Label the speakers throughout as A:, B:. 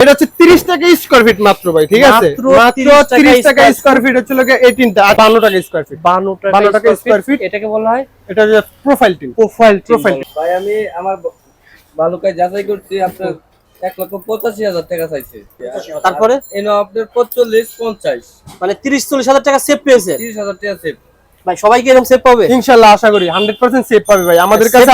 A: এটা হচ্ছে 30 টাকা স্কয়ার ফিট মাত্র ভাই ঠিক আছে?
B: মাত্র
A: মাত্র
B: 30 টাকা
A: 30 টাকা
B: square
A: স্কয়ার ফিট হচ্ছে লোকে 18 টা 52 টাকা স্কয়ার ফিট
B: 52 টাকা স্কয়ার ফিট এটাকে বলা হয়
A: এটা হচ্ছে প্রোফাইল
B: প্রোফাইল
C: ভাই আমি আমার বালুকায় যাচাই করছি আপনার এক লক্ষ পঁচাশি হাজার টাকা চাইছে।
B: তারপরে?
C: এনে আপনার পঁচল্লিশ পঞ্চাশ।
B: মানে 30 40 হাজার টাকা সেভ পেয়েছে।
C: তিরিশ হাজার টাকা সেভ
B: ভাই সবাই কি এরকম সেভ পাবে?
A: ইনশাআল্লাহ আশা করি 100% সেভ পাবে ভাই আমাদের কাছে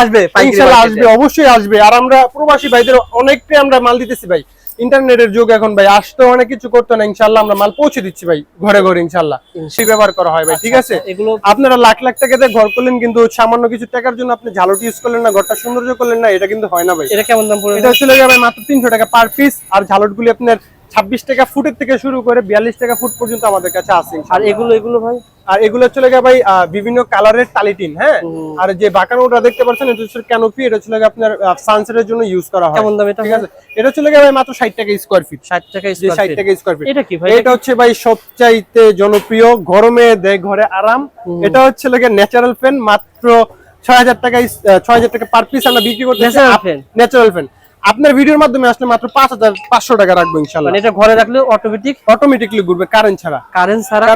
A: আসবে ইনশাআল্লাহ আসবে অবশ্যই আসবে। আর আমরা প্রবাসী ভাইদের অনেকটাই আমরা মাল দিতেছি ভাই। ইন্টারনেটের যুগ এখন ভাই আসতে অনেক কিছু করতে না ইনশাআল্লাহ আমরা মাল পৌঁছে দিচ্ছি ভাই ঘরে ঘরে ইনশাআল্লাহ সেই ব্যবহার করা হয় ভাই ঠিক আছে?
B: আচ্ছা, এগুলো
A: আপনারা লাখ লাখ টাকা দিয়ে ঘর করলেন কিন্তু সামান্য কিছু টাকার জন্য আপনি ঝালট ইউজ করলেন না ঘরটা সৌন্দর্য করলেন না এটা কিন্তু হয় না ভাই।
B: এটা কেমন দাম পড়বে?
A: এটা চলে যাবে মাত্র তিনশো টাকা পার পিস আর ঝালট গুলি আপনার ছাব্বিশ টাকা ফুটের থেকে শুরু করে বিয়াল্লিশ টাকা ফুট পর্যন্ত আমাদের কাছে আছে
B: আর এগুলো এগুলো ভাই?
A: আর এগুলো চলে গেছে ভাই বিভিন্ন কালারের টালিটিন হ্যাঁ? আর যে বাঁকানোটা দেখতে পাচ্ছেন এটা হচ্ছে ক্যানোপি এটা চলে গিয়ে আপনার সানসেটের জন্য ইউজ করা হয়।
B: কেমন দাম এটা
A: ঠিক আছে? এটা চলে গেছে ভাই মাত্র ষাট টাকা স্কোয়ার ফিট
B: 60 টাকা স্কয়ার
A: ষাট
B: ফিট
A: টাকা স্কোয়ার ফিট
B: এটা কি ভাই?
A: এটা হচ্ছে ভাই সবচাইতে জনপ্রিয় গরমে দেয় ঘরে আরাম। এটা হচ্ছে লাগে ন্যাচারাল ফ্যান মাত্র ছয় হাজার টাকা ছয় হাজার টাকা পার পিস আমরা বিক্রি করতে
B: Natural fan?
A: ন্যাচারাল ফ্যান আপনার ভিডিওর মাধ্যমে আসলে মাত্র পাঁচ হাজার পাঁচশো টাকা রাখব ইনশাল্লাহ
B: মানে এটা ঘরে রাখলে অটোমেটিক
A: অটোমেটিকলি ঘুরবে কারেন্ট ছাড়া।
B: কারেন্ট ছাড়া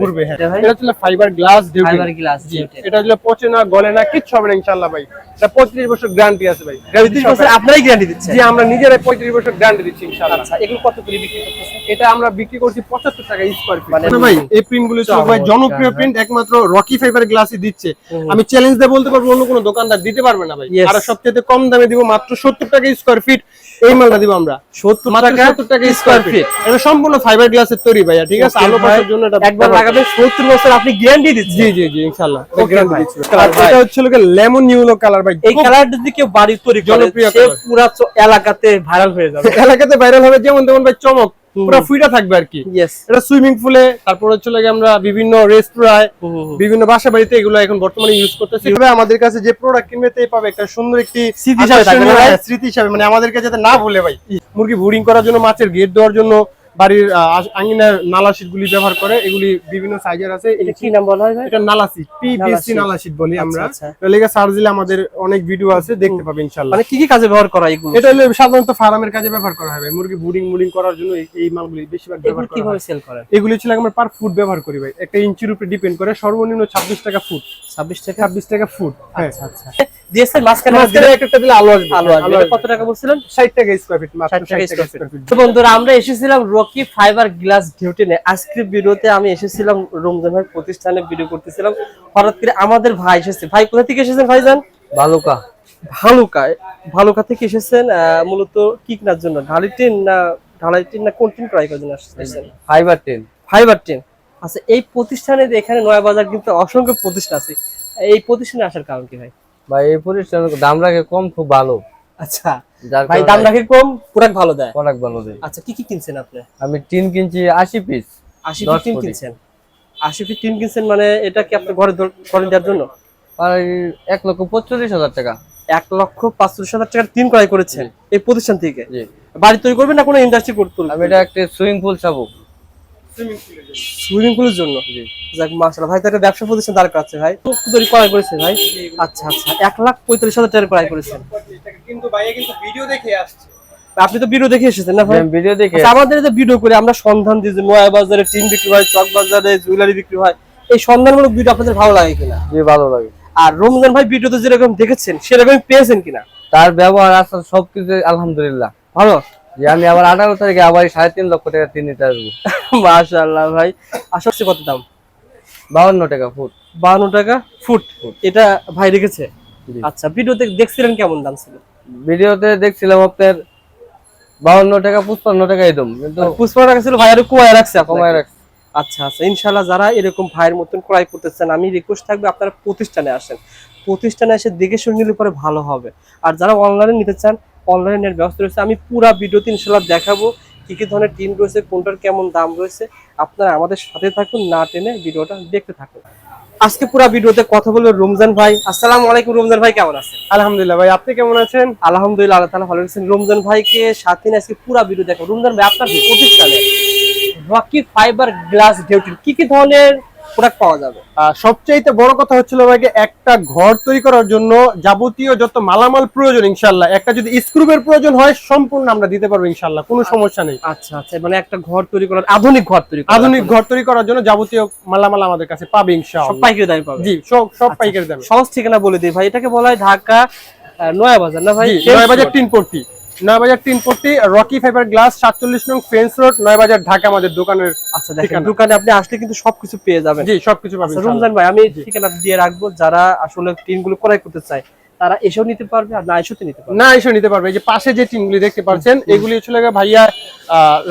B: ঘুরবে।
A: হ্যাঁ।
B: এটা
A: হচ্ছে ফাইবার গ্লাস
B: ফাইবার গ্লাস
A: এটা হচ্ছে পচে না গলে না কিচ্ছু হবে না ইনশাল্লাহ ভাই। এটা পঁয়ত্রিশ বছর গ্যারান্টি আছে ভাই।
B: 30 বছর আপনারাই গ্যারান্টি দিচ্ছেন
A: জি আমরা নিজেরাই পঁয়ত্রিশ বছর গ্যারান্টি দিচ্ছি ইনশাল্লাহ
B: আচ্ছা এগুলো কত করে বিক্রি করতেছেন?
A: এটা আমরা বিক্রি করছি পঁচাত্তর টাকা স্কোয়ার ফিট
B: মানে
A: মানে ভাই এই প্রিন্টগুলো ভাই জনপ্রিয় প্রিন্ট একমাত্র রকি ফাইবার গ্লাসই দিচ্ছে। আমি চ্যালেঞ্জ দিয়ে বলতে পারব অন্য কোনো দোকানদার দিতে পারবে না ভাই. আর সবচেয়ে কম দামে দিব মাত্র সত্তর টাকা স্কোয়ার ফিট এই মালটা দিব আমরা।
B: 70 টাকা
A: সত্তর টাকা স্কোয়ার ফিট এটা সম্পূর্ণ ফাইবার গ্লাসের তৈরি ভাইয়া ঠিক আছে? আলো পাশের জন্য এটা
B: একবার লাগাবে 70 বছর আপনি গ্যারান্টি দিচ্ছেন।
A: জি জি জি ইনশাআল্লাহ। গ্যারান্টি দিচ্ছি।
B: কালার
A: আর
B: ভাই।
A: এটা হচ্ছে লোকে লেমন ইউলো কালার ভাই
B: এই কালার যদি কেউ বাড়ি তৈরি করে
A: জনপ্রিয়
B: সে
A: colour।
B: পুরা এলাকাতে ভাইরাল হয়ে যাবে।
A: এলাকাতে ভাইরাল হবে যেমন তেমন ভাই চমক। পুরো ফ্রিটা থাকবে আর কি। এটা সুইমিং পুলে তারপর হচ্ছে গিয়ে আমরা বিভিন্ন রেস্তোরাঁয় বিভিন্ন বাসা বাড়িতে এগুলো এখন বর্তমানে ইউজ করতেছি। তবে আমাদের কাছে যে প্রোডাক্ট কিনবে তাই পাবে। একটা সুন্দর একটি
B: স্মৃতি হিসাবে
A: স্মৃতি হিসাবে। মানে আমাদেরকে যাতে না ভুলে ভাই। মুরগি বোরিং করার জন্য মাছের গেট দেওয়ার জন্য বাড়ির আঙিনার নালা শীট গুলি ব্যবহার করে এগুলি বিভিন্ন সাইজের আছে।
B: এটা কি নাম বলা হয়
A: এটা নালা শীট
B: নালা
A: নালা শীট বলি
B: আচ্ছা,
A: আমরা
B: আচ্ছা।
A: লেগে সার্চ দিলে আমাদের অনেক ভিডিও আছে দেখতে পাবে ইনশাআল্লাহ।
B: মানে কি কি কাজে ব্যবহার করা এগুলো?
A: এটা হলো সাধারণত ফার্মের কাজে ব্যবহার করা হবে মুরগি বুডিং মুডিং করার জন্য এই- মালগুলি বেশিরভাগ ব্যবহার করা
B: কীভাবে সেল করেন?
A: এগুলি ছিল আমরা পার ফুট ব্যবহার করি ভাই। একটা ইঞ্চির উপরে ডিপেন্ড করে সর্বনিম্ন ছাব্বিশ টাকা ফুট
B: 26 টাকা?
A: ছাব্বিশ টাকা ফুট হ্যাঁ।
B: আচ্ছা আচ্ছা। দিয়েছেন মাঝখানে
A: মাঝখানে একটা দিলে আলো আসবে।
B: আলো আসবে। কত টাকা বলছিলেন?
A: ষাট টাকা স্কোয়ার ফিট মাত্র
B: 60 টাকা
A: 60 টাকা
B: square
A: স্কোয়ার ফিট
B: তো বন্ধুরা আমরা এসেছিলাম রকি ফাইবার গ্লাস ডিউটিনে আজকের ভিডিওতে আমি এসেছিলাম রমজান ভাই প্রতিষ্ঠানে ভিডিও করতেছিলাম। হঠাৎ করে আমাদের ভাই এসেছে। ভাই কোথা থেকে এসেছেন ভাইজান? ভালুকা। ভালুকা থেকে এসেছেন মূলত কি কেনার জন্য? টিন না ঢালাই না কোন টিন ক্রয় করার জন্য আসছেন
C: ফাইবার টেন।
B: Fibre tin. আচ্ছা এই প্রতিষ্ঠানে যে এখানে নয়া বাজার কিন্তু অসংখ্য প্রতিষ্ঠান আছে। এই প্রতিষ্ঠানে আসার কারণ কি ভাই?
C: ভাই এই প্রতিষ্ঠানের দাম রাখে কম খুব ভালো।
B: আচ্ছা ভাই দাম রাখে কম প্রোডাক্ট ভালো দেয়।
C: প্রোডাক্ট ভালো দেয়।
B: আচ্ছা কি কি কিনছেন আপনি?
C: আমি টিন কিনছি আশি পিস 80
B: পিস টিন কিনছেন। 80 পিস টিন কিনছেন মানে এটা কি আপনার ঘরে ঘরে দেওয়ার জন্য?
C: আর এক লক্ষ পঁচল্লিশ হাজার টাকা।
B: এক লক্ষ পাঁচচল্লিশ হাজার টাকার টিন ক্রয় করেছেন এই প্রতিষ্ঠান থেকে?
C: জি।
B: বাড়ি তৈরি করবেন না কোনো ইন্ডাস্ট্রি করতে
C: আমি এটা একটা সুইমিং পুল চাবো।
B: সুইমিং পুলের জন্য। যাক মাশাআল্লাহ। ভাই তো একটা ব্যবসা প্রতিষ্ঠান দাঁড় করাচ্ছে ভাই। তৈরি ক্রয় করেছে ভাই। আচ্ছা আচ্ছা। এক লাখ পঁয়তাল্লিশ হাজার টাকা ক্রয় করেছেন
A: কিন্তু ভাইয়া কিন্তু ভিডিও দেখে আসছে।
B: আপনি তো ভিডিও দেখে এসেছেন না ভাই?
C: ভিডিও দেখে
B: আচ্ছা, আমাদের যে ভিডিও করে আমরা সন্ধান দিই যে নয়া বাজারে টিন বিক্রি হয় চক বাজারে জুয়েলারি বিক্রি হয় এই সন্ধানমূলক ভিডিও আপনাদের ভালো লাগে কিনা?
C: জি ভালো লাগে।
B: আর রমজান ভাই ভিডিওতে যেরকম দেখেছেন সেরকম পেয়েছেন কিনা?
C: তার ব্যবহার আসল সবকিছু আলহামদুলিল্লাহ।
B: ভালো?
C: যে আমি আবার আঠারো তারিখে আবার সাড়ে তিন লক্ষ টাকা তিন নিতে আসব।
B: মাশাআল্লাহ ভাই আসলে কত দাম?
C: বাউন্ন টাকা ফুট।
B: বাহান্ন টাকা ফুট? এটা ভাই রেখেছে। আচ্ছা ভিডিওতে দেখছিলেন কেমন দাম ছিল?
C: ভিডিওতে দেখছিলাম আপনার বাউন্ন টাকা পঁচপান্ন টাকা একদম কিন্তু
B: পুষ্পা টাকা ছিল ভাই আরও কুয়ায় রাখছে
C: কমায় রাখছে।
B: আচ্ছা আচ্ছা ইনশাল্লাহ যারা এরকম ভাইয়ের মতন ক্রয় করতে চান আমি রিকোয়েস্ট থাকবে আপনারা প্রতিষ্ঠানে আসেন। প্রতিষ্ঠানে এসে দেখে শুনে নিলে পরে ভালো হবে। আর যারা অনলাইনে নিতে চান অনলাইনে নেওয়ার ব্যবস্থা রয়েছে। আমি পুরো ভিডিওতে ইনশাল্লাহ দেখাবো কী কী ধরনের টিম রয়েছে কোনটার কেমন দাম রয়েছে। আপনারা আমাদের সাথে থাকুন না টেনে ভিডিওটা দেখতে থাকুন। আজকে পুরো ভিডিওতে কথা বলবে রমজান ভাই। আসসালামু আলাইকুম রমজান ভাই কেমন আছেন?
A: আলহামদুলিল্লাহ ভাই আপনি কেমন আছেন?
B: আলহামদুলিল্লাহ আল্লাহ তাআলা ভালো রেখেছেন। রমজান ভাইকে সাথে নিয়ে আজকে পুরো ভিডিও দেখো রমজান ভাই আপনার প্রতিষ্ঠানে রকি ফাইবার গ্লাস ডিউটি কি কি ধরনের প্রোডাক্ট পাওয়া যাবে।
A: সবচাইতে বড় কথা হচ্ছিল ভাইকে একটা ঘর তৈরি করার জন্য যাবতীয় যত মালামাল প্রয়োজন ইনশাল্লাহ একটা যদি স্ক্রুপের প্রয়োজন হয় সম্পূর্ণ আমরা দিতে পারব ইনশাল্লাহ কোনো সমস্যা নেই।
B: আচ্ছা আচ্ছা মানে একটা ঘর তৈরি করার আধুনিক ঘর তৈরি
A: আধুনিক ঘর তৈরি করার জন্য যাবতীয় মালামাল আমাদের কাছে পাবে
B: সব পাইকারি দামে পাবে।
A: জি সব সব
B: আচ্ছা,
A: পাইকারি দামে।
B: সহজ ঠিকানা বলে দিই ভাই এটাকে বলা হয় ঢাকা আহ, নয়া বাজার না ভাই?
A: জি
B: ফ্রেন্স
A: নয় বাজার তিন পট্টি রকি ফাইবার গ্লাস সাতচল্লিশ নং ফ্রেন্স রোড নয় বাজার ঢাকা আমাদের দোকানের
B: আচ্ছা দেখেন দোকানে আপনি আসলে কিন্তু সবকিছু পেয়ে যাবেন।
A: জি সবকিছু পাবেন
B: আচ্ছা রমজান ভাই আমি ঠিকানা দিয়ে রাখব যারা আসলে টিনগুলো ক্রয় করতে চায় তারা এসেও নিতে পারবে আর না এসেও নিতে পারবে।
A: না এসে নিতে পারবে। এই যে পাশে যে টিমগুলি দেখতে পাচ্ছেন এগুলি হচ্ছে লাগে ভাইয়া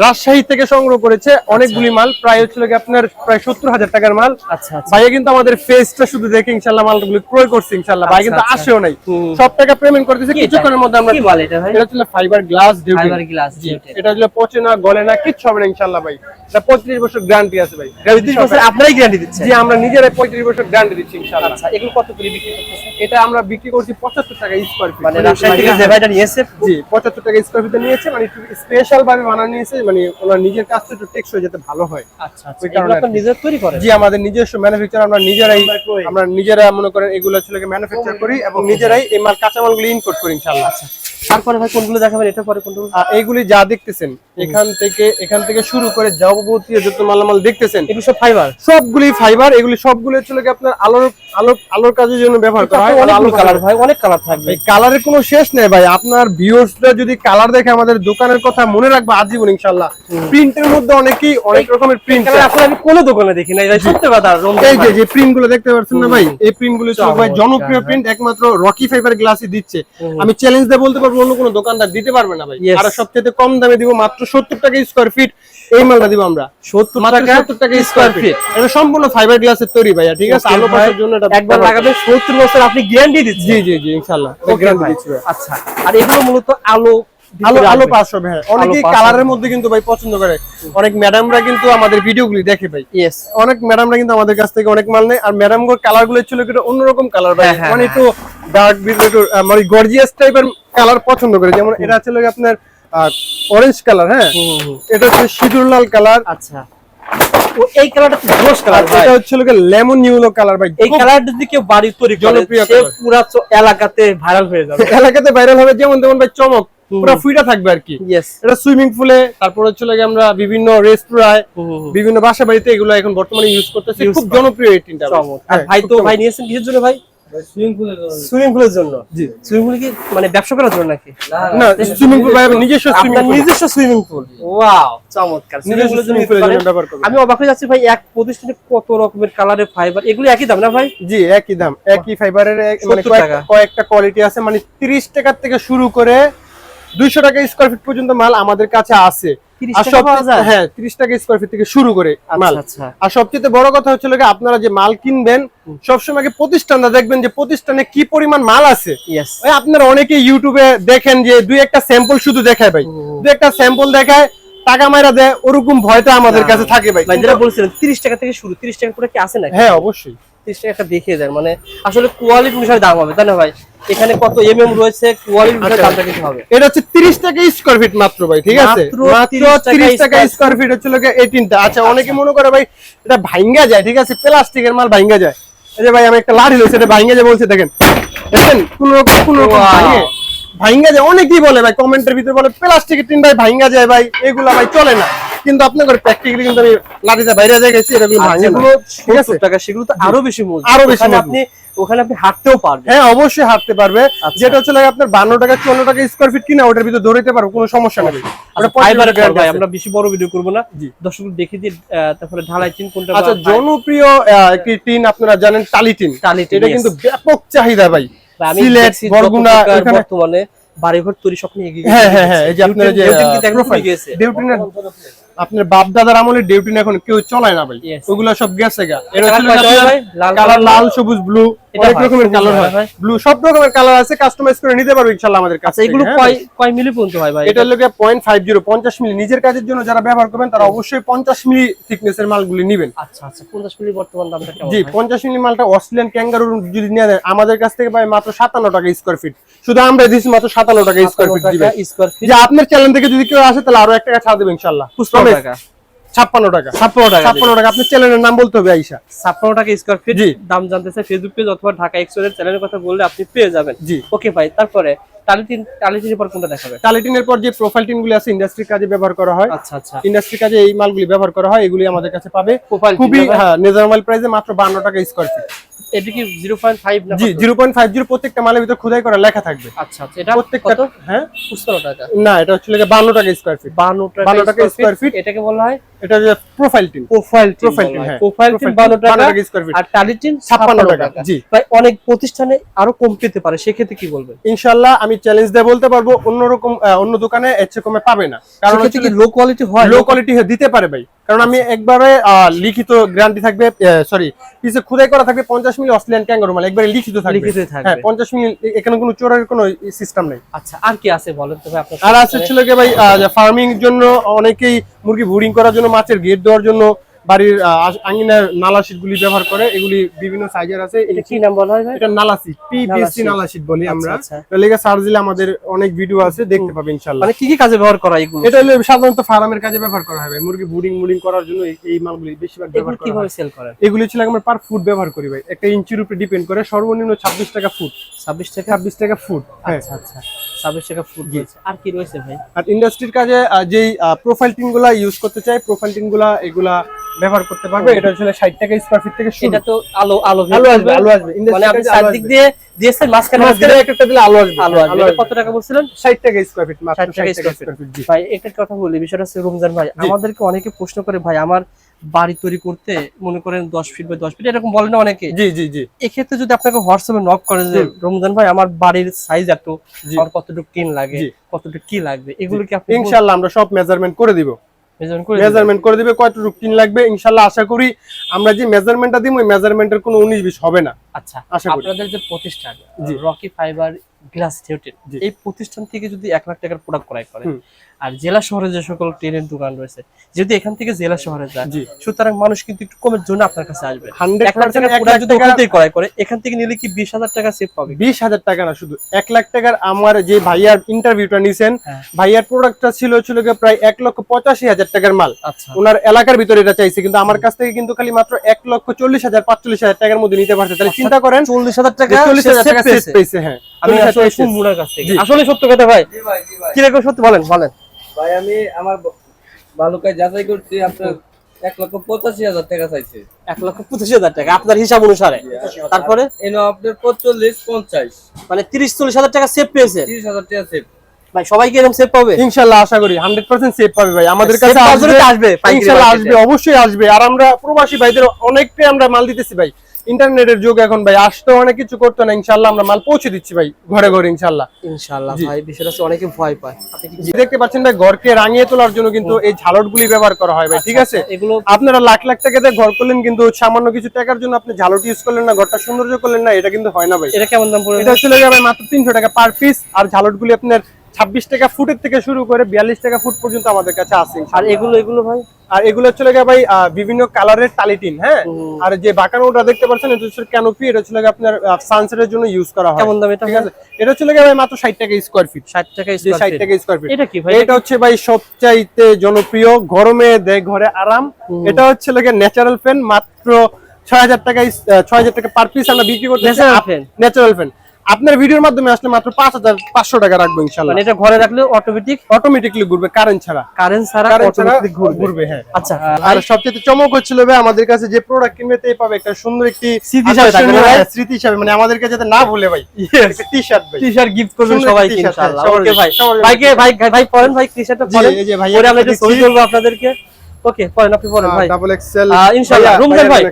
A: রাজশাহী থেকে সংগ্রহ করেছে অনেকগুলি মাল প্রায় হচ্ছে লাগে আপনার প্রায় সত্তর হাজার টাকার মাল।
B: আচ্ছা আচ্ছা।
A: ভাইয়া কিন্তু আমাদের ফেসটা শুধু দেখে ইনশাল্লাহ মালগুলি ক্রয় করছে ইনশাল্লাহ। ভাই
B: আচ্ছা,
A: কিন্তু
B: আচ্ছা।
A: আসেও নাই। সব টাকা পেমেন্ট করতেছে? কিছুক্ষণের মধ্যে আমরা
B: কি বলে এটা ভাই?
A: এটা হচ্ছে ফাইবার গ্লাস
B: ফাইবার গ্লাস
A: জি এটা হচ্ছে পচে না গলে না কিচ্ছু হবে না ইনশাল্লাহ ভাই। এটা পঁয়ত্রিশ বছর গ্যারান্টি আছে ভাই।
B: পঁয়ত্রিশ বছর আপনারাই গ্যারান্টি দিচ্ছেন?
A: জি আমরা নিজেরাই পঁয়ত্রিশ বছর গ্যারান্টি দিচ্ছি ইনশাল্লাহ।
B: আচ্ছা এগুলো কত করে বিক্রি করতেছেন?
A: এটা আমরা বিক্রি করছি পঁচাত্তর টাকা স্কোয়ার ফিট
B: মানে রাজশাহী থেকে যে ভাইটা নিয়েছে?
A: জি পঁচাত্তর টাকা স্কোয়ার ফিটে নিয়েছে মানে একটু স্পেশাল ভাবে বানানো নিয়েছে মানে ওনার নিজের কাজটা একটু টেকসই যাতে ভালো হয়।
B: আচ্ছা আচ্ছা
A: ওই কারণে
B: এগুলো আপনারা নিজে তৈরি করেন।
A: জি আমাদের নিজস্ব ম্যানুফ্যাকচার আমরা নিজেরাই আমরা নিজেরা মনে করেন এগুলো ছিল ম্যানুফ্যাকচার করি এবং নিজেরাই এই মাল কাঁচামালগুলো ইম্পোর্ট করি ইনশাআল্লাহ।
B: আচ্ছা তারপরে ভাই কোনগুলো দেখাবেন? এটা পরে কোনগুলো?
A: এইগুলি যা দেখতেছেন এখান থেকে এখান থেকে শুরু করে যাবতীয় যত মালামাল দেখতেছেন
B: এগুলো সব ফাইবার
A: সবগুলি ফাইবার এগুলি সবগুলো ছিল কি আপনার আলোর আলো আলোর কাজের জন্য ব্যবহার করা হয়
B: অনেক কালার ভাই অনেক কালার থাকবে।
A: কালারের কোনো শেষ নেই ভাই। আপনার ভিউয়ার্সরা যদি কালার দেখে আমাদের দোকানের কথা মনে রাখবে আজীবন ইনশাআল্লাহ। প্রিন্টের মধ্যে অনেকেই অনেক রকমের প্রিন্ট
B: এখন আমি কোনো দোকানে দেখি না ভাই সত্যি কথা
A: এই যে যে প্রিন্টগুলো দেখতে পাচ্ছেন না ভাই এই প্রিন্টগুলো ছিল ভাই জনপ্রিয়। প্রিন্ট একমাত্র রকি ফাইবার গ্লাসই দিচ্ছে। আমি চ্যালেঞ্জ দিয়ে বলতে পারব অন্য কোনো দোকানদার দিতে পারবে না ভাই. আর সবচেয়ে কম দামে দিব মাত্র সত্তর টাকা স্কোয়ার ফিট এই মালটা দিব আমরা।
B: সত্তর
A: মাত্র
B: টাকা
A: সত্তর টাকা স্কোয়ার ফিট এটা সম্পূর্ণ ফাইবার গ্লাসের তৈরি ভাইয়া ঠিক আছে? আলো
B: ভাই।
A: পাশের জন্য এটা
B: একবার লাগাবে সত্তর বছর আপনি গ্যারান্টি দিচ্ছেন।
A: জি জি জি ইনশাআল্লাহ। গ্যারান্টি দিচ্ছি
B: আচ্ছা আর এগুলো মূলত আলো
A: আলো আলো পাস হবে হ্যাঁ অনেকেই কালারের মধ্যে কিন্তু ভাই পছন্দ করে। অনেক ম্যাডামরা কিন্তু আমাদের ভিডিওগুলি দেখে ভাই।
B: Yes.
A: অনেক ম্যাডামরা কিন্তু আমাদের কাছ থেকে অনেক মাল নেয়। আর ম্যাডামগুলোর কালারগুলো ছিল একটু অন্যরকম কালার ভাই।
B: হ্যাঁ, হ্যাঁ,
A: মানে একটু ডার্ক একটু মানে গর্জিয়াস টাইপের কালার পছন্দ করে। যেমন এটা ছিল আপনার অরেঞ্জ কালার হ্যাঁ। এটা হচ্ছে সিঁদুর লাল কালার
B: আচ্ছা। এই কালারটা তো জোস কালার ভাই।
A: এটা হচ্ছে লেমন ইউলো কালার ভাই।
B: এই কালারটা যদি কেউ বাড়ি তৈরি করে সে। পুরা এলাকাতে ভাইরাল হয়ে যাবে।
A: এলাকাতে ভাইরাল হবে যেমন তেমন ভাই চমক। পুরো ফুইটা থাকবে আর কি। এটা সুইমিং পুলে তারপর হচ্ছে লাগে আমরা বিভিন্ন রেস্তোরাঁয় বিভিন্ন বাসা বাড়িতে এগুলো এখন বর্তমানে ইউজ করতেছি। খুব জনপ্রিয় এই তিনটা ভাই।
B: ভাই তো ভাই নিয়েছেন কিসের জন্য ভাই?
C: সুইমিং পুলের
B: জন্য?
A: জি।
B: সুইমিং পুল কি? মানে ব্যবসা করার জন্য নাকি?
A: না সুইমিং পুল ভাই নিজস্ব সুইমিং
B: নিজস্ব সুইমিং পুল ওয়াও চমৎকার। সুইমিং পুলের জন্য
A: সুইমিং
B: নিতে
A: পুলের
B: পারেন।
A: জন্য ব্যবহার করবে
B: আমি অবাক হয়ে যাচ্ছি ভাই এক প্রতিষ্ঠানে কত রকমের কালারের ফাইবার এগুলো একই দাম না ভাই?
A: জি একই দাম। একই ফাইবারের মানে
B: 70
A: কয়েক-
B: টাকা।
A: কয়েকটা কোয়ালিটি আছে। মানে তিরিশ টাকার থেকে শুরু করে দুইশো টাকা স্কোয়ার ফিট পর্যন্ত মাল আমাদের কাছে আছে।
B: 30
A: আর
B: টাকা
A: সবচেয়ে-
B: পাওয়া যায়?
A: হ্যাঁ তিরিশ টাকা স্কোয়ার ফিট থেকে শুরু করে মাল।
B: আচ্ছা। আচ্ছা
A: আর সবচেয়ে বড় কথা হচ্ছে আপনারা যে মাল কিনবেন সবসময় প্রতিষ্ঠানটা দেখবেন যে প্রতিষ্ঠানে কি পরিমাণ মাল আছে। আপনারা অনেকে ইউটিউবে দেখেন যে দুই একটা স্যাম্পল শুধু দেখায় ভাই। দুই একটা স্যাম্পল দেখায় টাকা মাইরা দেয় ওরকম ভয়টা আমাদের কাছে থাকে ভাই।
B: ভাই যেটা বলছিলেন 30 টাকা থেকে শুরু 30 টাকা করে কি আছে নাকি?
A: হ্যাঁ অবশ্যই।
B: 30 টাকা একটা দেখিয়ে দেন। মানে আসলে কোয়ালিটি অনুসারে দাম হবে তাই না ভাই? এখানে কত এমএম রয়েছে কোয়ালিটি অনুসারে
A: আচ্ছা।
B: দামটা কিন্তু হবে।
A: এটা হচ্ছে তিরিশ টাকা স্কোয়ার ফিট মাত্র ভাই ঠিক আছে?
B: মাত্র
A: মাত্র
B: 30 টাকা
A: স্কোয়ার ফিট হচ্ছে লোকে এইটিনটা আচ্ছা অনেকে মনে করে ভাই এটা ভাঙ্গা যায় ঠিক আছে? প্লাস্টিকের মাল ভাঙ্গা যায়। এই যে ভাই আমি একটা লাঠি লইছি এটা ভাঙ্গা যায় বলছে দেখেন। দেখেন কোন রকম কোন রকম ভাঙে। ভাঙ্গা যায় অনেকেই বলে ভাই কমেন্টের ভিতরে বলে প্লাস্টিকের টিন ভাই ভাঙ্গা যায় ভাই এগুলা ভাই চলে না। কিন্তু আপনার করে প্র্যাকটিক্যালি কিন্তু আমি লাঠিটা বাইরে যাই গেছি এটা কিন্তু ভাঙে না। ঠিক আছে?
B: টাকা সেগুলো তো আরও বেশি মজবুত।
A: আরও বেশি
B: আপনি ওখানে আপনি হাঁটতেও পারবেন।
A: হ্যাঁ অবশ্যই হাঁটতে পারবে।
B: আচ্ছা।
A: যেটা হচ্ছে লাগে আপনার বান্ন টাকা চুয়ান্ন টাকা স্কোয়ার ফিট কিনা ওটার ভিতরে ধরে পারব কোনো সমস্যা নেই। ওটা
B: ফাইবারের
A: পঁয়ত্রিশ
B: ভাই আমরা বেশি বড় ভিডিও করব না। দর্শক দেখে আহ, তারপরে ঢালাই চিন কোনটা
A: আচ্ছা জনপ্রিয় একটি টিন আপনারা জানেন টালি টিন।
B: টালি টিন,
A: এটা কিন্তু ব্যাপক চাহিদা ভাই। সিলেট বরগুনা এখানে
B: বর্তমানে বাড়িঘর তৈরি স্বপ্ন এগিয়ে
A: হ্যাঁ হ্যাঁ হ্যাঁ এই যে আপনার যে
B: ডিউটিন কিন্তু একদম
A: প্রোফাইল। ডিউটিনের আপনার বাপ দাদার আমলে ডিউটি এখন কেউ চলায় না ভাই। ওগুলো সব গেছে গা।
B: কালার? লাল
A: সবুজ ব্লু অনেক রকমের কালার
B: হয়।
A: ব্লু সব রকমের কালার আছে কাস্টমাইজ করে নিতে পারবে ইনশাআল্লাহ আমাদের কাছে
B: আচ্ছা এগুলো কয় কয় মিলি পর্যন্ত হয় ভাই?
A: এটা লোকে পয়েন্ট ফাইভ মিলি। নিজের কাজের জন্য যারা ব্যবহার করবেন তারা অবশ্যই পঞ্চাশ মিলি থিকনেসের মালগুলি নেবেন।
B: আচ্ছা আচ্ছা 50 মিলি বর্তমান দামটা কেমন
A: জি
B: ভাই?
A: পঞ্চাশ মিলি মালটা অস্ট্রেলিয়ান ক্যাঙ্গারুর যদি নিয়ে আমাদের কাছ থেকে মাত্র সাতান্ন টাকা স্কোয়ার ফিট শুধু আমরা দিচ্ছি মাত্র সাতান্ন টাকা স্কোয়ার ফিট দিবেন। যে আপনার চ্যানেল থেকে যদি কেউ আসে তাহলে আরও এক টাকা ছাড় দেবে ইনশাল্লাহ
B: 55
A: Promise।
B: টাকা।
A: ছাপ্পান্ন টাকা।
B: ছাপ্পান্ন টাকা
A: ছাপ্পান্ন টাকা আপনার চ্যানেলের নাম বলতে হবে আইসা।
B: ছাপ্পান্ন টাকা স্কোয়ার ফিট দাম জানতে চাই ফেসবুক পেজ অথবা ঢাকা এক্সপ্রেস চ্যানেলের কথা বললে আপনি পেয়ে যাবেন।
A: জি।
B: ওকে ভাই তারপরে টালিটিন টালিটিনের পর কোনটা দেখাবে
A: টালিটিনের পর যে প্রোফাইল টিনগুলি আছে ইন্ডাস্ট্রির কাজে ব্যবহার করা হয়।
B: আচ্ছা আচ্ছা।
A: ইন্ডাস্ট্রির কাজে এই মালগুলি ব্যবহার করা হয় এগুলি আমাদের কাছে পাবে। খুবই হ্যাঁ মাল প্রাইসে মাত্র বান্ন টাকা স্কোয়ার ফিট
B: এটা কি জিরো পয়েন্ট ফাইভ না
A: জি জিরো পয়েন্ট ফাইভ জিরো প্রত্যেকটা মালের ভিতর খোদাই করা লেখা থাকবে।
B: আচ্ছা আচ্ছা এটা
A: প্রত্যেকটা হ্যাঁ?
B: পঁচপান্ন টাকা।
A: না এটা হচ্ছে লেগে বান্ন টাকা স্কোয়ার ফিট
B: বান্ন টাকা
A: 52 টাকা
B: স্কোয়ার ফিট এটাকে বলা হয়
A: এটা যে profile tin
B: profile
A: Profile tin, হ্যাঁ।
B: প্রোফাইল টিন
A: Profile tin,
B: বান্ন
A: 52
B: টাকা
A: টাকা square feet।
B: আর টালিটিন
A: 56 টাকা,
B: টাকা।
A: জি।
B: ভাই অনেক প্রতিষ্ঠানে আরও কম পেতে পারে সেক্ষেত্রে কি বলবেন?
A: ইনশাল্লাহ আমি চ্যালেঞ্জ দিয়ে বলতে পারব অন্যরকম আহ, অন্য দোকানে এর চেয়ে কমে পাবে না। কারণ
B: হচ্ছে কি লো কোয়ালিটি হয়?
A: লো কোয়ালিটি দিতে পারে ভাই। কারণ আমি একবারে আহ, লিখিত গ্যারান্টি থাকবে সরি পিছে খুদাই করা থাকবে পঞ্চাশ মিলি অস্ট্রেলিয়ান ক্যাঙ্গারু মানে একবারে লিখিত থাকবে।
B: লিখিত থাকবে।
A: হ্যাঁ পঞ্চাশ মিলি এখানে কোনো চোরার কোনো সিস্টেম নেই।
B: আচ্ছা আর কি আছে বলেন তো ভাই আপনার
A: আর আছে ছিল কি ভাই ফার্মিং জন্য অনেকেই মুরগি ব্রুডিং করার জন্য মাছের গেট দেওয়ার জন্য বাড়ির আঙিনার নালা গুলি ব্যবহার করে এগুলি বিভিন্ন সাইজের আছে।
B: এটা কি নাম বলা হয়
A: এটা নালা শীট পিবিসি নালা শীট বলি
B: আচ্ছা,
A: আমরা
B: আচ্ছা।
A: লেগে সার্চ দিলে আমাদের অনেক ভিডিও আছে দেখতে পাবে ইনশাল্লাহ
B: মানে কি কি কাজে ব্যবহার করা এগুলো?
A: এটা হলো সাধারণত ফার্মের কাজে ব্যবহার করা হবে মুরগি ব্রুডিং মুডিং করার জন্য এই- মালগুলি বেশিরভাগ ব্যবহার করা
B: কীভাবে সেল করেন?
A: এগুলি ছিল আমরা পার ফুট ব্যবহার করি ভাই। একটা ইঞ্চির উপরে ডিপেন্ড করে সর্বনিম্ন ছাব্বিশ টাকা ফুট
B: ছাব্বিশ টাকা?
A: ছাব্বিশ টাকা ফুট হ্যাঁ।
B: আচ্ছা আচ্ছা। ছাব্বিশ টাকা ফুট আর কি রয়েছে ভাই?
A: আর ইন্ডাস্ট্রির কাজে যেই প্রোফাইল টিনগুলা ইউজ করতে চাই প্রোফাইল টিনগুলা এগুলা ব্যবহার করতে পারবে। এটা হচ্ছে ষাট টাকা স্কোয়ার ফিট থেকে শুরু।
B: এটা তো আলো আলো
A: আলো আসবে আলো আসবে
B: মানে আপনি
A: ইন্ডাস্ট্রির
B: চারদিক দিয়ে দিয়েছেন মাঝখানে
A: মাঝখানে এক একটা দিলে আলো আসবে
B: আলো আসবে। এটা কত টাকা বলছিলেন?
A: ষাট টাকা স্কোয়ার ফিট মাত্র
B: 60 টাকা
A: 60 স্কোয়ার ফিট
B: ভাই একটা কথা বলি বিষয়টা হচ্ছে রমজান ভাই আমাদেরকে অনেকে প্রশ্ন করে ভাই আমার বাড়ি তৈরি করতে মনে করেন দশ ফিট বাই দশ ফিট এরকম বলে না অনেকে।
A: জি জি জি।
B: এক্ষেত্রে যদি আপনাকে হোয়াটসঅ্যাপে নক করে যে রমজান ভাই আমার বাড়ির সাইজ এত
A: জি।
B: আমার কতটুকু টিন লাগে কতটুকু কি লাগবে? এগুলো কি আপনি
A: ইনশাআল্লাহ আমরা সব মেজারমেন্ট করে দিব।
B: মেজারমেন্ট করে
A: দিবে কয়টুকু টিন লাগবে ইনশাআল্লাহ আশা করি আমরা যে মেজারমেন্টটা দিই ওই মেজারমেন্টের কোনো 19 20 হবে না
B: আচ্ছা
A: আশা করি।
B: আপনাদের যে প্রতিষ্ঠান রকি ফাইবার গ্লাস
A: থিওটিন
B: এই প্রতিষ্ঠান থেকে যদি 1 লাখ টাকার প্রোডাক্ট ক্রয় করে। আর জেলা শহরে যে সকল ট্রেনের দোকান রয়েছে যদি এখান থেকে জেলা শহরে যায় সুতরাং মানুষ কিন্তু একটু কমের জন্য আপনার কাছে আসবে। যদি ওখান ক্রয় করে এখান থেকে নিলে কি বিশ হাজার টাকা সেভ পাবে?
A: বিশ হাজার টাকা না শুধু এক লাখ টাকার আমার যে ভাইয়ার ইন্টারভিউটা নিছেন
B: হ্যাঁ।
A: ভাইয়ার প্রোডাক্টটা ছিল ছিল গিয়ে প্রায় এক লক্ষ পঁচাশি হাজার টাকার মাল।
B: আচ্ছা।
A: ওনার এলাকার ভিতরে এটা চাইছে কিন্তু আমার কাছ থেকে কিন্তু খালি মাত্র এক লক্ষ চল্লিশ হাজার পাঁচচল্লিশ হাজার টাকার মধ্যে নিতে পারছে। তাহলে চিন্তা করেন
B: চল্লিশ হাজার টাকা
A: চল্লিশ হাজার টাকা
B: পেয়েছে।
A: পেয়েছে হ্যাঁ।
B: আমি আসলে সত্য কথা ভাই। কীরকম সত্যি বলেন বলেন।
C: ভাই আমি আমার বালুকায় যাচাই করছি আপনার এক লক্ষ পঁচাশি হাজার টাকা চাইছে।
B: এক লক্ষ পঁচাশি হাজার টাকা আপনার হিসাব অনুসারে। তারপরে?
C: এনে আপনার পঁচল্লিশ পঞ্চাশ।
B: মানে তিরিশ চল্লিশ হাজার টাকা সেভ পেয়েছে।
C: তিরিশ হাজার টাকা সেভ
B: ভাই এরকম সেভ পাবে?
A: ইনশাল্লাহ আশা করি হান্ড্রেড পার্সেন্ট সেভ পাবে ভাই। আমাদের কাছে আসবে
B: তো আসবে
A: অবশ্যই আসবে। আর আমরা প্রবাসী ভাইদের অনেকটাই আমরা মাল দিতেছি ভাই। ইন্টারনেটের যুগ এখন ভাই আসতে অনেক কিছু করতে না ইনশাল্লাহ আমরা মাল পৌঁছে দিচ্ছি ভাই ঘরে ঘরে ইনশাল্লাহ।
B: ইনশাআল্লাহ ভাই বিষয়টা অনেকে ভয় পায়। আপনি
A: দেখতে পাচ্ছেন ভাই ঘরকে রাঙিয়ে তোলার জন্য কিন্তু এই ঝালটগুলি ব্যবহার করা হয় ভাই ঠিক আছে?
B: এগুলো
A: আপনারা লাখ লাখ টাকা দিয়ে ঘর করলেন কিন্তু সামান্য কিছু টাকার জন্য আপনি ঝালট ইউজ করলেন না ঘরটা সৌন্দর্য করলেন না এটা কিন্তু হয় না ভাই।
B: এটা কেমন দাম পড়বে?
A: এটা চলে যাবে মাত্র তিনশো টাকা পার পিস আর ঝালটগুলি আপনার ছাব্বিশ টাকা ফুটের থেকে শুরু করে বিয়াল্লিশ টাকা ফুট পর্যন্ত আমাদের কাছে আছে
B: আর এগুলো এগুলো ভাই?
A: আর এগুলো চলে গিয়ে ভাই বিভিন্ন কালারের টালিটিন হ্যাঁ? আর যে বাঁকানোটা দেখতে পাচ্ছেন এটা হচ্ছে ক্যানোপি এটা চলে গিয়ে আপনার সানসেটের জন্য ইউজ করা হয়।
B: কেমন দাম এটা
A: ঠিক আছে? এটা চলে গিয়ে ভাই মাত্র ষাট টাকা স্কোয়ার ফিট
B: ষাট টাকা
A: যে
B: square
A: ষাট টাকা স্কোয়ার ফিট
B: এটা কি ভাই?
A: এটা হচ্ছে ভাই সবচাইতে জনপ্রিয় গরমে দেয় ঘরে আরাম। এটা হচ্ছে লাগে ন্যাচারাল ফ্যান মাত্র ছয় হাজার টাকা ছয় হাজার টাকা পার পিস আমরা বিক্রি করতে
B: Natural fan?
A: ন্যাচারাল ফ্যান আপনার ভিডিওর মাধ্যমে আসলে মাত্র পাঁচ হাজার পাঁচশো টাকা রাখব ইনশাল্লাহ
B: মানে এটা ঘরে রাখলে অটোমেটিক
A: অটোমেটিকলি ঘুরবে কারেন্ট ছাড়া।
B: কারেন্ট ছাড়া অটোমেটিক ঘুরবে।
A: হ্যাঁ।
B: আচ্ছা।
A: আর সবচেয়ে চমক হচ্ছিল ভাই আমাদের কাছে যে প্রোডাক্ট কিনবে তাই পাবে একটা সুন্দর একটি
B: স্মৃতি হিসাবে
A: আকর্ষণীয়,
B: ভাই?
A: হ্যাঁ, স্মৃতি হিসাবে মানে আমাদেরকে যাতে না ভুলে ভাই টি শার্ট ভাই।
B: টি-শার্ট গিফট করবেন সবাইকে
A: হ্যাঁ,
B: ইনশাআল্লাহ। ওকে ভাই। ভাইকে ভাই ভাই- ভাই পড়েন ভাই টি-শার্টটা
A: জি,
B: পড়েন
A: এই যে ভাই
B: পরে আমরা একটু ছবি তুলবো আপনাদেরকে। ওকে পড়েন আপনি পড়েন ভাই।
A: ডাবল এক্সেল
B: ইনশাআল্লাহ, রমজান ভাই।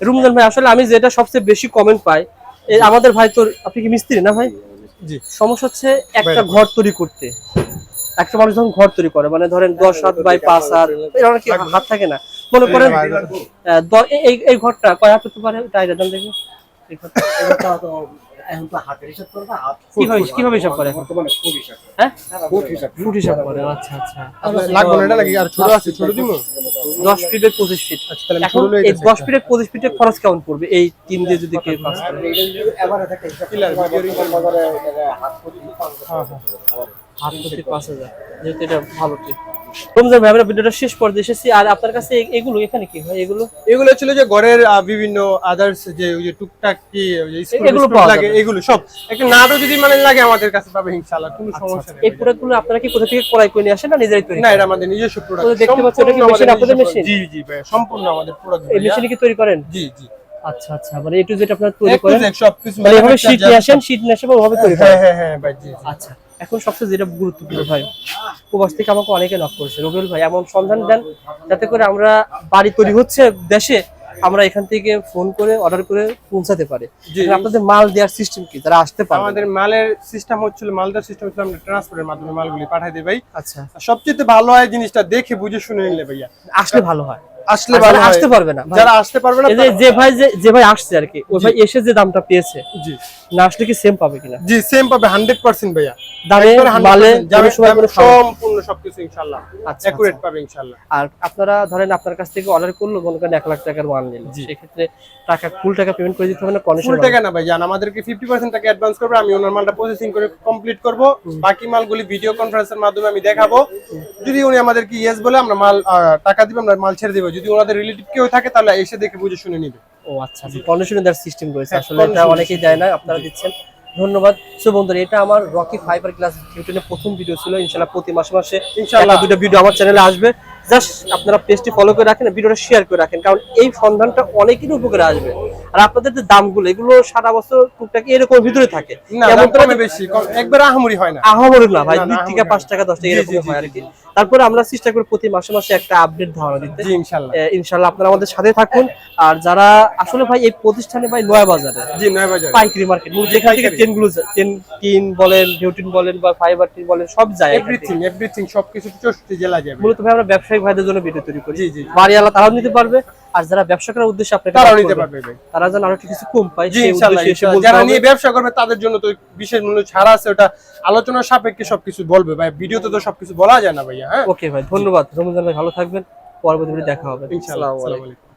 B: রুমজান ভাই আসলে আমি যেটা সবচেয়ে বেশি কমেন্ট পাই আমাদের ভাই তোর আপনি কি মিস্ত্রি না ভাই?
A: জি।
B: সমস্যা হচ্ছে একটা ঘর তৈরি করতে। একটা মানুষ যখন ঘর তৈরি করে মানে ধরেন দশ হাত বাই পাঁচ হাত এর অনেক হাত থাকে না? মনে করেন আহ, এই- ঘরটা কয় হাত হতে পারে? দেখি। কীভাবে কীভাবে হিসাব করে? হ্যাঁ? ফুট হিসাব। করে আচ্ছা আচ্ছা।
A: লাগবে না এটা নাকি আর ছোট আছে ছোট দিমু।
B: দশ ফিটের পঁচিশ ফিট
A: আচ্ছা তাহলে
B: এখন এই দশ ফিটে পঁচিশ ফিটের খরচ কেমন পড়বে? এই তিন দিয়ে যদি কেউ পাস করে।
A: হ্যাঁ,
B: হাত প্রতি পাঁচ হাজার। যেহেতু এটা ভালো টিপ রমজান ভাই আমরা ভিডিওটা শেষ পর্যায়ে এসেছি। আর আপনার কাছে এগুলো এখানে কি হয়? এগুলো?
A: এগুলো ছিল যে ঘরের বিভিন্ন আদার্স যে ওই যে টুকটাক কি
B: এগুলো
A: লাগে এগুলো সব। একটা নাটও যদি মানে লাগে আমাদের কাছে পাবে ইনশাআল্লাহ কোনো সমস্যা নেই
B: এই প্রোডাক্টগুলো আপনারা কি কোথা থেকে ক্রয় করে নিয়ে আসেন না নিজেরাই তৈরি
A: না এটা আমাদের নিজস্ব প্রোডাক্ট
B: দেখতে পাচ্ছি, ওটা কি machine আপনাদের machine?
A: জি জি ভাই সম্পূর্ণ আমাদের প্রোডাক্ট
B: এই মেশিনে কি তৈরি করেন?
A: জি জি।
B: আচ্ছা আচ্ছা মানে এটু যেটা আপনারা তৈরি করেন?
A: সবকিছু
B: মানে এভাবে
A: manufacture
B: শীট নিয়ে আসেন শীট নিয়ে আসে ওভাবে তৈরি
A: হ্যাঁ
B: করেন।
A: হ্যাঁ হ্যাঁ ভাই জি।
B: আচ্ছা। এখন সবচেয়ে যেটা গুরুত্বপূর্ণ ভাই প্রবাস থেকে আমাকে অনেকে নক করেছে। রবিউল ভাই এমন সন্ধান দেন যাতে করে আমরা বাড়ি তৈরি হচ্ছে দেশে আমরা এখান থেকে ফোন করে অর্ডার করে পৌঁছাতে পারি। আপনাদের মাল দেওয়ার সিস্টেম কি? যারা আসতে পারে
A: আমাদের মালের সিস্টেম হচ্ছিল মালদার সিস্টেম হচ্ছিল আমরা ট্রান্সপোর্টের মাধ্যমে মালগুলি পাঠাই দিই ভাই।
B: আচ্ছা।
A: সবচেয়ে ভালো হয় জিনিসটা দেখে বুঝে শুনে নিলে ভাইয়া।
B: আসলে ভালো হয়।
A: আসলে।
B: আসতে পারবে না
A: যারা আসতে পারবে না
B: যে ভাই যে ভাই আসছে আর কি ওই ভাই এসে যে দামটা পেয়েছে
A: জি।
B: না আসলে কি সেম পাবে কিনা?
A: জি সেম পাবে হান্ড্রেড পার্সেন্ট ভাইয়া।
B: দামে
A: 100%
B: মালে
A: যাবে
B: সমস্যা-
A: সম্পূর্ণ সবকিছু ইনশাআল্লাহ
B: আচ্ছা,
A: অ্যাকুরেট পাবে ইনশাআল্লাহ।
B: আর আপনারা ধরেন আপনার কাছ থেকে অর্ডার করল মনে করেন এক লাখ টাকার মাল নিল।
A: জি।
B: সেক্ষেত্রে টাকা ফুল টাকা পেমেন্ট করে দিতে হবে না কন্ডিশন
A: ফুল টাকা না ভাই জান আমাদেরকে ফিফটি পার্সেন্ট টাকা অ্যাডভান্স করবে আমি ওনার মালটা প্রসেসিং করে কমপ্লিট করব। বাকি মালগুলি ভিডিও কনফারেন্সের মাধ্যমে আমি দেখাবো। যদি উনি আমাদেরকে ইয়েস বলে আমরা মাল টাকা দিব আমরা মাল ছেড়ে দিব। যদি ওনাদের রিলেটিভ কেউ থাকে তাহলে এসে দেখে বুঝে শুনে নিবে।
B: ও আচ্ছা কন্ডিশনে দেওয়ার সিস্টেম রয়েছে।
A: হ্যাঁ,
B: আসলে এটা অনেকেই দেয় না আপনারা দিচ্ছেন। ধন্যবাদ। সো বন্ধুরা এটা আমার রকি ফাইবার ক্লাস ইউটিউবের প্রথম ভিডিও ছিল। ইনশাআল্লাহ প্রতি মাসে মাসে
A: ইনশাআল্লাহ।
B: দুটো ভিডিও আমার চ্যানেলে আসবে। জাস্ট আপনারা পেজটি ফলো করে রাখেন ভিডিওটা শেয়ার করে রাখেন। কারণ এই সন্ধানটা অনেকেরই উপকারে আসবে। আর আপনাদের যে দামগুলো এগুলো সারা বছর টুকটাক এরকম ভিতরে থাকে।
A: বেশি। একবার আহামরি হয় না।
B: আহামরি না ভাই দুই থেকে পাঁচ টাকা দশ টাকা এরকম হয় আর কি তারপরে আমরা চেষ্টা করি প্রতি মাসে মাসে একটা আপডেট ধারণা দিতে। ইনশাল্লাহ। আপনারা আমাদের সাথে থাকুন। আর যারা আসলে ভাই এই প্রতিষ্ঠানে ভাই নয়া বাজারে পাইকারি মার্কেট যেখান থেকে।
A: টেনগুলো
B: টেন বলেন ডিউটিন বলেন বা ফাইবার টিন বলেন সব যায়
A: এভরিথিং এভরিথিং সবকিছু চৌষট্টি জেলা যাবে।
B: মূলত ভাই আমরা ব্যবসায়িক ভাইদের জন্য ভিডিও তৈরি করি।
A: বাড়ি
B: বাড়িওয়ালা তারাও নিতে পারবে আর যারা ব্যবসা করার উদ্দেশ্যে আপনাকে
A: তারাও নিতে পারবে
B: তারা যেন আরও কিছু কম পায়
A: যারা নিয়ে ব্যবসা করবে তাদের জন্য তো বিশেষ মূল্য ছাড়া আছে ওটা আলোচনার সাপেক্ষে সবকিছু বলবে ভাই। ভিডিওতে তো সবকিছু বলা যায় না ভাইয়া হ্যাঁ?
B: ওকে ভাই ধন্যবাদ। রমজান ভাই ভালো থাকবেন। পরবর্তী দেখা হবে।
A: ইনশাআল্লাহ আসসালামু আলাইকুম।